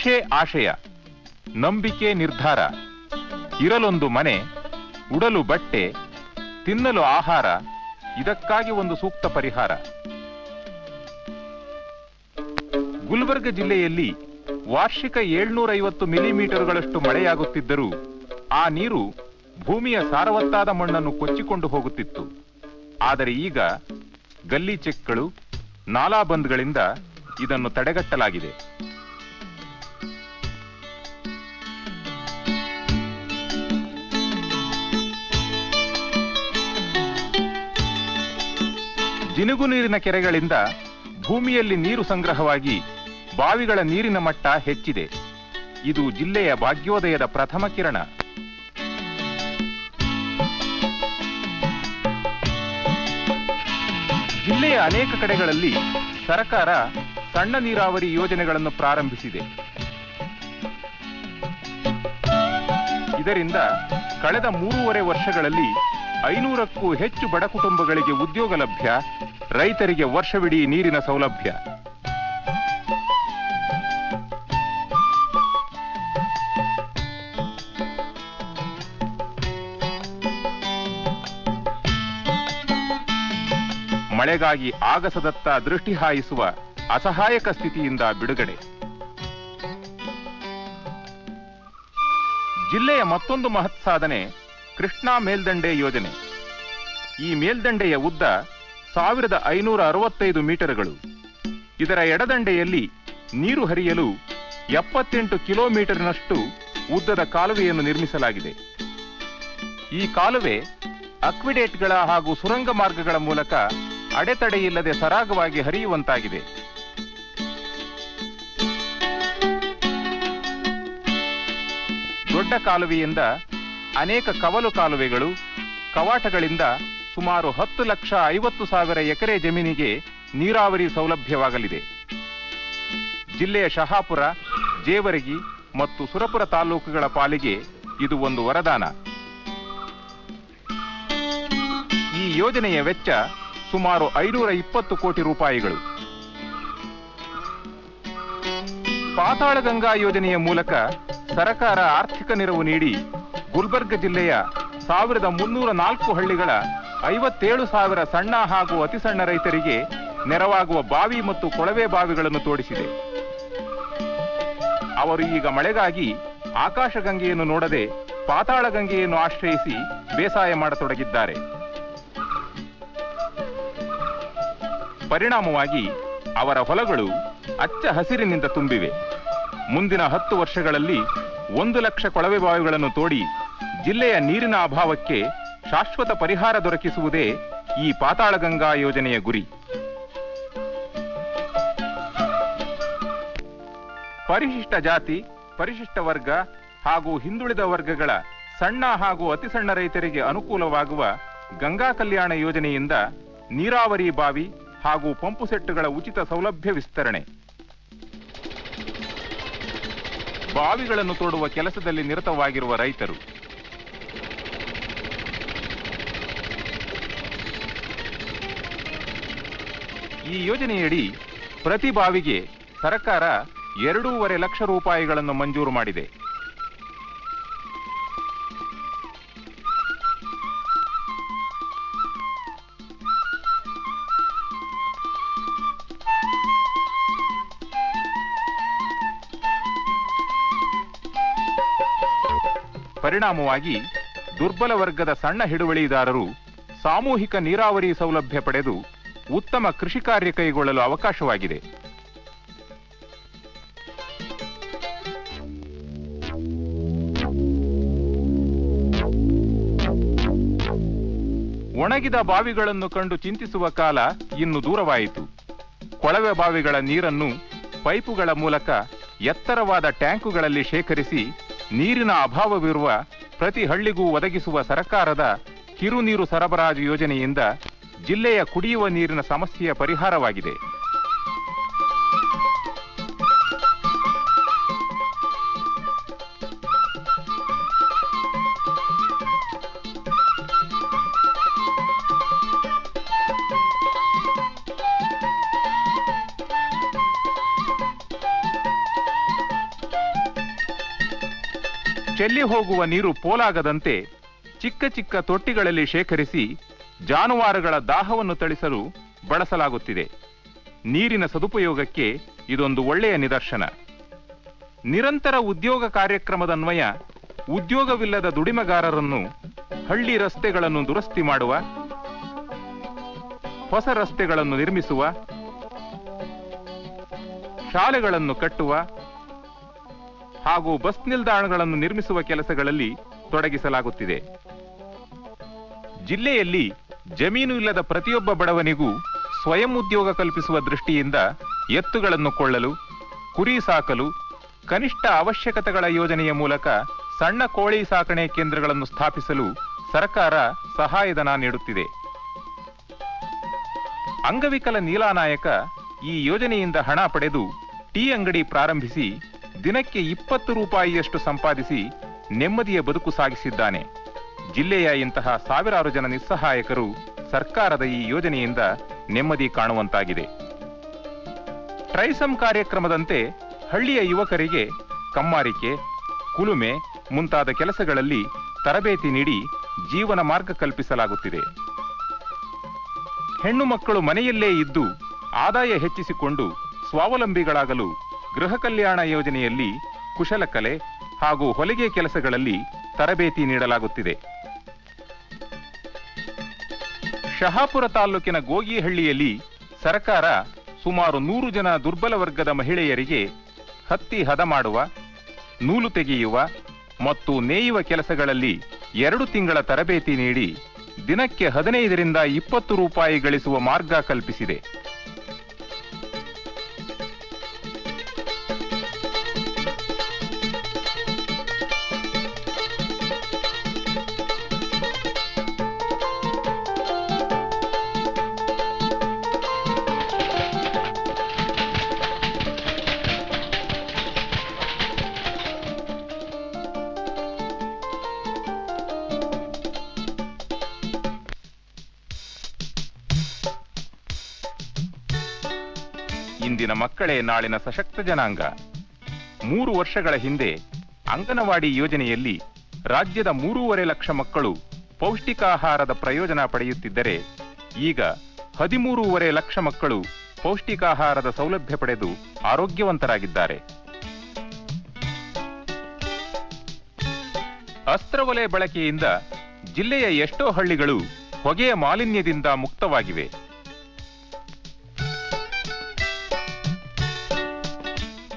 ಆಶೆ ಆಶಯ, ನಂಬಿಕೆ ನಿರ್ಧಾರ, ಇರಲೊಂದು ಮನೆ, ಉಡಲು ಬಟ್ಟೆ, ತಿನ್ನಲು ಆಹಾರ, ಇದಕ್ಕಾಗಿ ಒಂದು ಸೂಕ್ತ ಪರಿಹಾರ. ಗುಲ್ಬರ್ಗ ಜಿಲ್ಲೆಯಲ್ಲಿ ವಾರ್ಷಿಕ ಏಳ್ನೂರ ಐವತ್ತು ಮಿಲಿಮೀಟರ್ಗಳಷ್ಟು ಮಳೆಯಾಗುತ್ತಿದ್ದರೂ ಆ ನೀರು ಭೂಮಿಯ ಸಾರವತ್ತಾದ ಮಣ್ಣನ್ನು ಕೊಚ್ಚಿಕೊಂಡು ಹೋಗುತ್ತಿತ್ತು. ಆದರೆ ಈಗ ಗಲ್ಲಿ ಚೆಕ್ಗಳು ನಾಲಾ ಬಂದ್ಗಳಿಂದ ಇದನ್ನು ತಡೆಗಟ್ಟಲಾಗಿದೆ. ಜಿನುಗು ನೀರಿನ ಕೆರೆಗಳಿಂದ ಭೂಮಿಯಲ್ಲಿ ನೀರು ಸಂಗ್ರಹವಾಗಿ ಬಾವಿಗಳ ನೀರಿನ ಮಟ್ಟ ಹೆಚ್ಚಿದೆ. ಇದು ಜಿಲ್ಲೆಯ ಭಾಗ್ಯೋದಯದ ಪ್ರಥಮ ಕಿರಣ. ಜಿಲ್ಲೆಯ ಅನೇಕ ಕಡೆಗಳಲ್ಲಿ ಸರ್ಕಾರ ಸಣ್ಣ ನೀರಾವರಿ ಯೋಜನೆಗಳನ್ನು ಪ್ರಾರಂಭಿಸಿದೆ. ಇದರಿಂದ ಕಳೆದ ಮೂರುವರೆ ವರ್ಷಗಳಲ್ಲಿ ಐನೂರಕ್ಕೂ ಹೆಚ್ಚು ಬಡ ಕುಟುಂಬಗಳಿಗೆ ಉದ್ಯೋಗ ಲಭ್ಯ ರೈತರಿಗೆ ವರ್ಷವಿಡೀ ನೀರಿನ ಸೌಲಭ್ಯ. ಮಳೆಗಾಗಿ ಆಗಸದತ್ತ ದೃಷ್ಟಿ ಹಾಯಿಸುವ ಅಸಹಾಯಕ ಸ್ಥಿತಿಯಿಂದ ಬಿಡುಗಡೆ. ಜಿಲ್ಲೆಯ ಮತ್ತೊಂದು ಮಹತ್ ಸಾಧನೆ ಕೃಷ್ಣಾ ಮೇಲ್ದಂಡೆ ಯೋಜನೆ. ಈ ಮೇಲ್ದಂಡೆಯ ಉದ್ದ ಸಾವಿರದ ಐನೂರ ಅರವತ್ತೈದು ಮೀಟರ್ಗಳು. ಇದರ ಎಡದಂಡೆಯಲ್ಲಿ ನೀರು ಹರಿಯಲು ಎಪ್ಪತ್ತೆಂಟು ಕಿಲೋಮೀಟರ್ನಷ್ಟು ಉದ್ದದ ಕಾಲುವೆಯನ್ನು ನಿರ್ಮಿಸಲಾಗಿದೆ. ಈ ಕಾಲುವೆ ಅಕ್ವಿಡೇಟ್ಗಳ ಹಾಗೂ ಸುರಂಗ ಮಾರ್ಗಗಳ ಮೂಲಕ ಅಡೆತಡೆಯಿಲ್ಲದೆ ಸರಾಗವಾಗಿ ಹರಿಯುವಂತಾಗಿದೆ. ದೊಡ್ಡ ಕಾಲುವೆಯಿಂದ ಅನೇಕ ಕವಲು ಕಾಲುವೆಗಳು, ಕವಾಟಗಳಿಂದ ಸುಮಾರು ಹತ್ತು ಲಕ್ಷ ಐವತ್ತು ಸಾವಿರ ಎಕರೆ ಜಮೀನಿಗೆ ನೀರಾವರಿ ಸೌಲಭ್ಯವಾಗಲಿದೆ. ಜಿಲ್ಲೆಯ ಶಹಾಪುರ, ಜೇವರಗಿ ಮತ್ತು ಸುರಪುರ ತಾಲೂಕುಗಳ ಪಾಲಿಗೆ ಇದು ಒಂದು ವರದಾನ. ಈ ಯೋಜನೆಯ ವೆಚ್ಚ ಸುಮಾರು ಐನೂರ ಇಪ್ಪತ್ತು ಕೋಟಿ ರೂಪಾಯಿಗಳು. ಪಾತಾಳ ಗಂಗಾ ಯೋಜನೆಯ ಮೂಲಕ ಸರಕಾರ ಆರ್ಥಿಕ ನೆರವು ನೀಡಿ ಗುಲ್ಬರ್ಗ ಜಿಲ್ಲೆಯ ಸಾವಿರದ ಮುನ್ನೂರ ನಾಲ್ಕು ಹಳ್ಳಿಗಳ ಐವತ್ತೇಳು ಸಾವಿರ ಸಣ್ಣ ಹಾಗೂ ಅತಿ ಸಣ್ಣ ರೈತರಿಗೆ ನೆರವಾಗುವ ಬಾವಿ ಮತ್ತು ಕೊಳವೆ ಬಾವಿಗಳನ್ನು ತೋಡಿಸಿದೆ. ಅವರು ಈಗ ಮಳೆಗಾಗಿ ಆಕಾಶಗಂಗೆಯನ್ನು ನೋಡದೆ ಪಾತಾಳ ಗಂಗೆಯನ್ನು ಆಶ್ರಯಿಸಿ ಬೇಸಾಯ ಮಾಡತೊಡಗಿದ್ದಾರೆ. ಪರಿಣಾಮವಾಗಿ ಅವರ ಹೊಲಗಳು ಅಚ್ಚ ಹಸಿರಿನಿಂದ ತುಂಬಿವೆ. ಮುಂದಿನ ಹತ್ತು ವರ್ಷಗಳಲ್ಲಿ ಒಂದು ಲಕ್ಷ ಕೊಳವೆ ಬಾವಿಗಳನ್ನು ತೋಡಿ ಜಿಲ್ಲೆಯ ನೀರಿನ ಅಭಾವಕ್ಕೆ ಶಾಶ್ವತ ಪರಿಹಾರ ದೊರಕಿಸುವುದೇ ಈ ಪಾತಾಳಗಂಗಾ ಯೋಜನೆಯ ಗುರಿ. ಪರಿಶಿಷ್ಟ ಜಾತಿ, ಪರಿಶಿಷ್ಟ ವರ್ಗ ಹಾಗೂ ಹಿಂದುಳಿದ ವರ್ಗಗಳ ಸಣ್ಣ ಹಾಗೂ ಅತಿ ಸಣ್ಣ ರೈತರಿಗೆ ಅನುಕೂಲವಾಗುವ ಗಂಗಾ ಕಲ್ಯಾಣ ಯೋಜನೆಯಿಂದ ನೀರಾವರಿ ಬಾವಿ ಹಾಗೂ ಪಂಪು ಸೆಟ್ಟುಗಳ ಉಚಿತ ಸೌಲಭ್ಯ ವಿಸ್ತರಣೆ. ಬಾವಿಗಳನ್ನು ತೋಡುವ ಕೆಲಸದಲ್ಲಿ ನಿರತವಾಗಿರುವ ರೈತರು ಈ ಯೋಜನೆಯಡಿ ಪ್ರತಿ ಬಾವಿಗೆ ಸರ್ಕಾರ ಎರಡೂವರೆ ಲಕ್ಷ ರೂಪಾಯಿಗಳನ್ನು ಮಂಜೂರು ಮಾಡಿದೆ. ಪರಿಣಾಮವಾಗಿ ದುರ್ಬಲ ವರ್ಗದ ಸಣ್ಣ ಹಿಡುವಳಿದಾರರು ಸಾಮೂಹಿಕ ನೀರಾವರಿ ಸೌಲಭ್ಯ ಪಡೆದು ಉತ್ತಮ ಕೃಷಿ ಕಾರ್ಯ ಕೈಗೊಳ್ಳಲು ಅವಕಾಶವಾಗಿದೆ. ಒಣಗಿದ ಬಾವಿಗಳನ್ನು ಕಂಡು ಚಿಂತಿಸುವ ಕಾಲ ಇನ್ನು ದೂರವಾಯಿತು. ಕೊಳವೆ ಬಾವಿಗಳ ನೀರನ್ನು ಪೈಪುಗಳ ಮೂಲಕ ಎತ್ತರವಾದ ಟ್ಯಾಂಕುಗಳಲ್ಲಿ ಶೇಖರಿಸಿ ನೀರಿನ ಅಭಾವವಿರುವ ಪ್ರತಿ ಹಳ್ಳಿಗೂ ಒದಗಿಸುವ ಸರ್ಕಾರದ ಕಿರು ನೀರು ಸರಬರಾಜು ಯೋಜನೆಯಿಂದ ಜಿಲ್ಲೆಯ ಕುಡಿಯುವ ನೀರಿನ ಸಮಸ್ಯೆಯ ಪರಿಹಾರವಾಗಿದೆ. ಚೆಲ್ಲಿ ಹೋಗುವ ನೀರು ಪೋಲಾಗದಂತೆ ಚಿಕ್ಕ ಚಿಕ್ಕ ತೊಟ್ಟಿಗಳಲ್ಲಿ ಶೇಖರಿಸಿ ಜಾನುವಾರುಗಳ ದಾಹವನ್ನು ತಳಿಸಲು ಬಳಸಲಾಗುತ್ತಿದೆ. ನೀರಿನ ಸದುಪಯೋಗಕ್ಕೆ ಇದೊಂದು ಒಳ್ಳೆಯ ನಿದರ್ಶನ. ನಿರಂತರ ಉದ್ಯೋಗ ಕಾರ್ಯಕ್ರಮದನ್ವಯ ಉದ್ಯೋಗವಿಲ್ಲದ ದುಡಿಮೆಗಾರರನ್ನು ಹಳ್ಳಿ ರಸ್ತೆಗಳನ್ನು ದುರಸ್ತಿ ಮಾಡುವ, ಹೊಸ ರಸ್ತೆಗಳನ್ನು ನಿರ್ಮಿಸುವ, ಶಾಲೆಗಳನ್ನು ಕಟ್ಟುವ ಹಾಗೂ ಬಸ್ ನಿಲ್ದಾಣಗಳನ್ನು ನಿರ್ಮಿಸುವ ಕೆಲಸಗಳಲ್ಲಿ ತೊಡಗಿಸಲಾಗುತ್ತಿದೆ. ಜಿಲ್ಲೆಯಲ್ಲಿ ಜಮೀನು ಇಲ್ಲದ ಪ್ರತಿಯೊಬ್ಬ ಬಡವನಿಗೂ ಸ್ವಯಂ ಉದ್ಯೋಗ ಕಲ್ಪಿಸುವ ದೃಷ್ಟಿಯಿಂದ ಎತ್ತುಗಳನ್ನು ಕೊಳ್ಳಲು, ಕುರಿ ಸಾಕಲು, ಕನಿಷ್ಠ ಅವಶ್ಯಕತೆಗಳ ಯೋಜನೆಯ ಮೂಲಕ ಸಣ್ಣ ಕೋಳಿ ಸಾಕಣೆ ಕೇಂದ್ರಗಳನ್ನು ಸ್ಥಾಪಿಸಲು ಸರ್ಕಾರ ಸಹಾಯಧನ ನೀಡುತ್ತಿದೆ. ಅಂಗವಿಕಲ ನೀಲಾನಾಯಕ ಈ ಯೋಜನೆಯಿಂದ ಹಣ ಪಡೆದು ಟೀ ಅಂಗಡಿ ಪ್ರಾರಂಭಿಸಿ ದಿನಕ್ಕೆ ಇಪ್ಪತ್ತು ರೂಪಾಯಿಯಷ್ಟು ಸಂಪಾದಿಸಿ ನೆಮ್ಮದಿಯ ಬದುಕು ಸಾಗಿಸಿದ್ದಾನೆ. ಜಿಲ್ಲೆಯ ಇಂತಹ ಸಾವಿರಾರು ಜನ ನಿಸ್ಸಹಾಯಕರು ಸರ್ಕಾರದ ಈ ಯೋಜನೆಯಿಂದ ನೆಮ್ಮದಿ ಕಾಣುವಂತಾಗಿದೆ. ಟ್ರೈಸಮ್ ಕಾರ್ಯಕ್ರಮದಂತೆ ಹಳ್ಳಿಯ ಯುವಕರಿಗೆ ಕಮ್ಮಾರಿಕೆ, ಕುಲುಮೆ ಮುಂತಾದ ಕೆಲಸಗಳಲ್ಲಿ ತರಬೇತಿ ನೀಡಿ ಜೀವನ ಮಾರ್ಗ ಕಲ್ಪಿಸಲಾಗುತ್ತಿದೆ. ಹೆಣ್ಣು ಮಕ್ಕಳು ಮನೆಯಲ್ಲೇ ಇದ್ದು ಆದಾಯ ಹೆಚ್ಚಿಸಿಕೊಂಡು ಸ್ವಾವಲಂಬಿಗಳಾಗಲು ಗೃಹ ಕಲ್ಯಾಣ ಯೋಜನೆಯಲ್ಲಿ ಕುಶಲಕಲೆ ಹಾಗೂ ಹೊಲಿಗೆ ಕೆಲಸಗಳಲ್ಲಿ ತರಬೇತಿ ನೀಡಲಾಗುತ್ತಿದೆ. ಶಹಾಪುರ ತಾಲೂಕಿನ ಗೋಗಿಹಳ್ಳಿಯಲ್ಲಿ ಸರ್ಕಾರ ಸುಮಾರು ನೂರು ಜನ ದುರ್ಬಲ ವರ್ಗದ ಮಹಿಳೆಯರಿಗೆ ಹತ್ತಿ ಹದ ಮಾಡುವ, ನೂಲು ತೆಗೆಯುವ ಮತ್ತು ನೇಯುವ ಕೆಲಸಗಳಲ್ಲಿ ಎರಡು ತಿಂಗಳ ತರಬೇತಿ ನೀಡಿ ದಿನಕ್ಕೆ ಹದಿನೈದರಿಂದ ಇಪ್ಪತ್ತು ರೂಪಾಯಿ ಗಳಿಸುವ ಮಾರ್ಗ ಕಲ್ಪಿಸಿದೆ. ಇಂದಿನ ಮಕ್ಕಳೇ ನಾಳಿನ ಸಶಕ್ತ ಜನಾಂಗ. ಮೂರು ವರ್ಷಗಳ ಹಿಂದೆ ಅಂಗನವಾಡಿ ಯೋಜನೆಯಲ್ಲಿ ರಾಜ್ಯದ ಮೂರೂವರೆ ಲಕ್ಷ ಮಕ್ಕಳು ಪೌಷ್ಟಿಕಾಹಾರದ ಪ್ರಯೋಜನ ಪಡೆಯುತ್ತಿದ್ದರೆ ಈಗ ಹದಿಮೂರೂವರೆ ಲಕ್ಷ ಮಕ್ಕಳು ಪೌಷ್ಟಿಕಾಹಾರದ ಸೌಲಭ್ಯ ಪಡೆದು ಆರೋಗ್ಯವಂತರಾಗಿದ್ದಾರೆ. ಅಸ್ತ್ರವಲಯ ಬಳಕೆಯಿಂದ ಜಿಲ್ಲೆಯ ಎಷ್ಟೋ ಹಳ್ಳಿಗಳು ಹೊಗೆಯ ಮಾಲಿನ್ಯದಿಂದ ಮುಕ್ತವಾಗಿವೆ.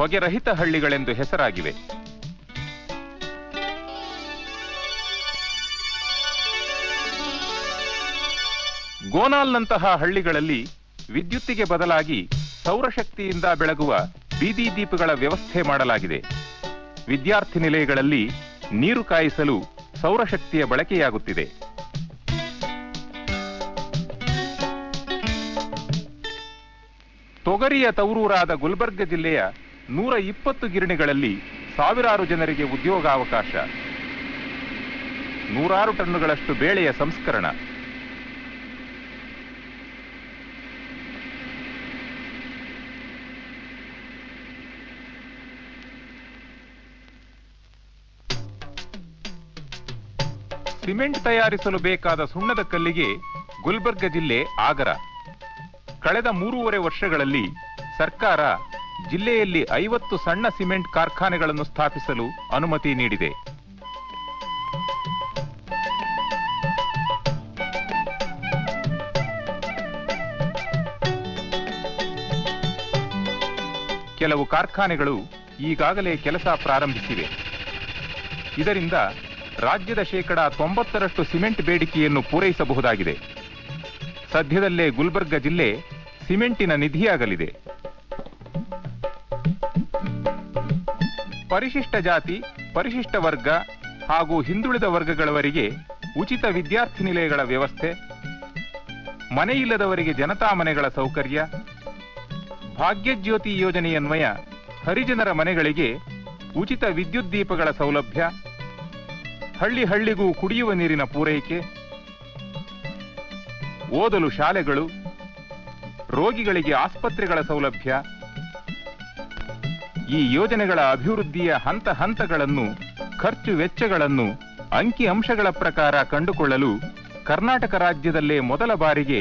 ಹೊಗೆರಹಿತ ಹಳ್ಳಿಗಳೆಂದು ಹೆಸರಾಗಿವೆ. ಗೋನಾಲ್ನಂತಹ ಹಳ್ಳಿಗಳಲ್ಲಿ ವಿದ್ಯುತ್ತಿಗೆ ಬದಲಾಗಿ ಸೌರಶಕ್ತಿಯಿಂದ ಬೆಳಗುವ ಬೀದಿ ದೀಪಗಳ ವ್ಯವಸ್ಥೆ ಮಾಡಲಾಗಿದೆ. ವಿದ್ಯಾರ್ಥಿ ನಿಲಯಗಳಲ್ಲಿ ನೀರು ಕಾಯಿಸಲು ಸೌರಶಕ್ತಿಯ ಬಳಕೆಯಾಗುತ್ತಿದೆ. ತೊಗರಿಯ ತವರೂರಾದ ಗುಲ್ಬರ್ಗ ಜಿಲ್ಲೆಯ ನೂರ ಇಪ್ಪತ್ತು ಗಿರಣಿಗಳಲ್ಲಿ ಸಾವಿರಾರು ಜನರಿಗೆ ಉದ್ಯೋಗಾವಕಾಶ ನೂರಾರು ಟನ್ನುಗಳಷ್ಟು ಬೇಳೆಯ ಸಂಸ್ಕರಣ. ಸಿಮೆಂಟ್ ತಯಾರಿಸಲು ಬೇಕಾದ ಸುಣ್ಣದ ಕಲ್ಲಿಗೆ ಗುಲ್ಬರ್ಗ ಜಿಲ್ಲೆ ಆಗರ. ಕಳೆದ ಮೂರುವರೆ ವರ್ಷಗಳಲ್ಲಿ ಸರ್ಕಾರ ಜಿಲ್ಲೆಯಲ್ಲಿ ಐವತ್ತು ಸಣ್ಣ ಸಿಮೆಂಟ್ ಕಾರ್ಖಾನೆಗಳನ್ನು ಸ್ಥಾಪಿಸಲು ಅನುಮತಿ ನೀಡಿದೆ. ಕೆಲವು ಕಾರ್ಖಾನೆಗಳು ಈಗಾಗಲೇ ಕೆಲಸ ಪ್ರಾರಂಭಿಸಿವೆ. ಇದರಿಂದ ರಾಜ್ಯದ ಶೇಕಡಾ ತೊಂಬತ್ತರಷ್ಟು ಸಿಮೆಂಟ್ ಬೇಡಿಕೆಯನ್ನು ಪೂರೈಸಬಹುದಾಗಿದೆ. ಸದ್ಯದಲ್ಲೇ ಗುಲ್ಬರ್ಗ ಜಿಲ್ಲೆ ಸಿಮೆಂಟಿನ ನಿಧಿಯಾಗಲಿದೆ. ಪರಿಶಿಷ್ಟ ಜಾತಿ, ಪರಿಶಿಷ್ಟ ವರ್ಗ ಹಾಗೂ ಹಿಂದುಳಿದ ವರ್ಗಗಳವರಿಗೆ ಉಚಿತ ವಿದ್ಯಾರ್ಥಿ ನಿಲಯಗಳ ವ್ಯವಸ್ಥೆ ಮನೆಯಿಲ್ಲದವರಿಗೆ ಜನತಾ ಮನೆಗಳ ಸೌಕರ್ಯ, ಭಾಗ್ಯಜ್ಯೋತಿ ಯೋಜನೆಯನ್ವಯ ಹರಿಜನರ ಮನೆಗಳಿಗೆ ಉಚಿತ ವಿದ್ಯುತ್ ದೀಪಗಳ ಸೌಲಭ್ಯ, ಹಳ್ಳಿ ಹಳ್ಳಿಗೂ ಕುಡಿಯುವ ನೀರಿನ ಪೂರೈಕೆ, ಓದಲು ಶಾಲೆಗಳು, ರೋಗಿಗಳಿಗೆ ಆಸ್ಪತ್ರೆಗಳ ಸೌಲಭ್ಯ ಈ ಯೋಜನೆಗಳ ಅಭಿವೃದ್ಧಿಯ ಹಂತ ಹಂತಗಳನ್ನು, ಖರ್ಚು ವೆಚ್ಚಗಳನ್ನು, ಅಂಕಿ ಅಂಶಗಳ ಪ್ರಕಾರ ಕಂಡುಕೊಳ್ಳಲು ಕರ್ನಾಟಕ ರಾಜ್ಯದಲ್ಲೇ ಮೊದಲ ಬಾರಿಗೆ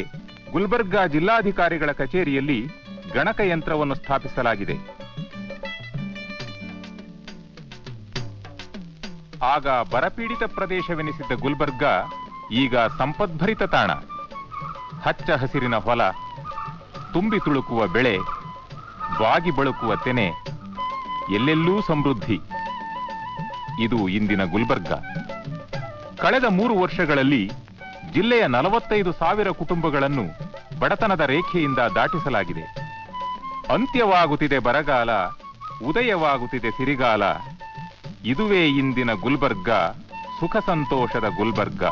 ಗುಲ್ಬರ್ಗಾ ಜಿಲ್ಲಾಧಿಕಾರಿಗಳ ಕಚೇರಿಯಲ್ಲಿ ಗಣಕಯಂತ್ರವನ್ನು ಸ್ಥಾಪಿಸಲಾಗಿದೆ. ಆಗ ಬರಪೀಡಿತ ಪ್ರದೇಶವೆನಿಸಿದ್ದ ಗುಲ್ಬರ್ಗಾ ಈಗ ಸಂಪದ್ಭರಿತ ತಾಣ. ಹಚ್ಚ ಹಸಿರಿನ ಹೊಲ, ತುಂಬಿ ತುಳುಕುವ ಬೆಳೆ, ಬಾಗಿ ಬಳುಕುವ ತೆನೆ ಎಲ್ಲೆಲ್ಲೂ ಸಮೃದ್ಧಿ. ಇದು ಇಂದಿನ ಗುಲ್ಬರ್ಗ. ಕಳೆದ ಮೂರು ವರ್ಷಗಳಲ್ಲಿ ಜಿಲ್ಲೆಯ ನಲವತ್ತೈದು ಸಾವಿರ ಕುಟುಂಬಗಳನ್ನು ಬಡತನದ ರೇಖೆಯಿಂದ ದಾಟಿಸಲಾಗಿದೆ. ಅಂತ್ಯವಾಗುತ್ತಿದೆ ಬರಗಾಲ, ಉದಯವಾಗುತ್ತಿದೆ ಸಿರಿಗಾಲ. ಇದುವೇ ಇಂದಿನ ಗುಲ್ಬರ್ಗ, ಸುಖ ಸಂತೋಷದ ಗುಲ್ಬರ್ಗ.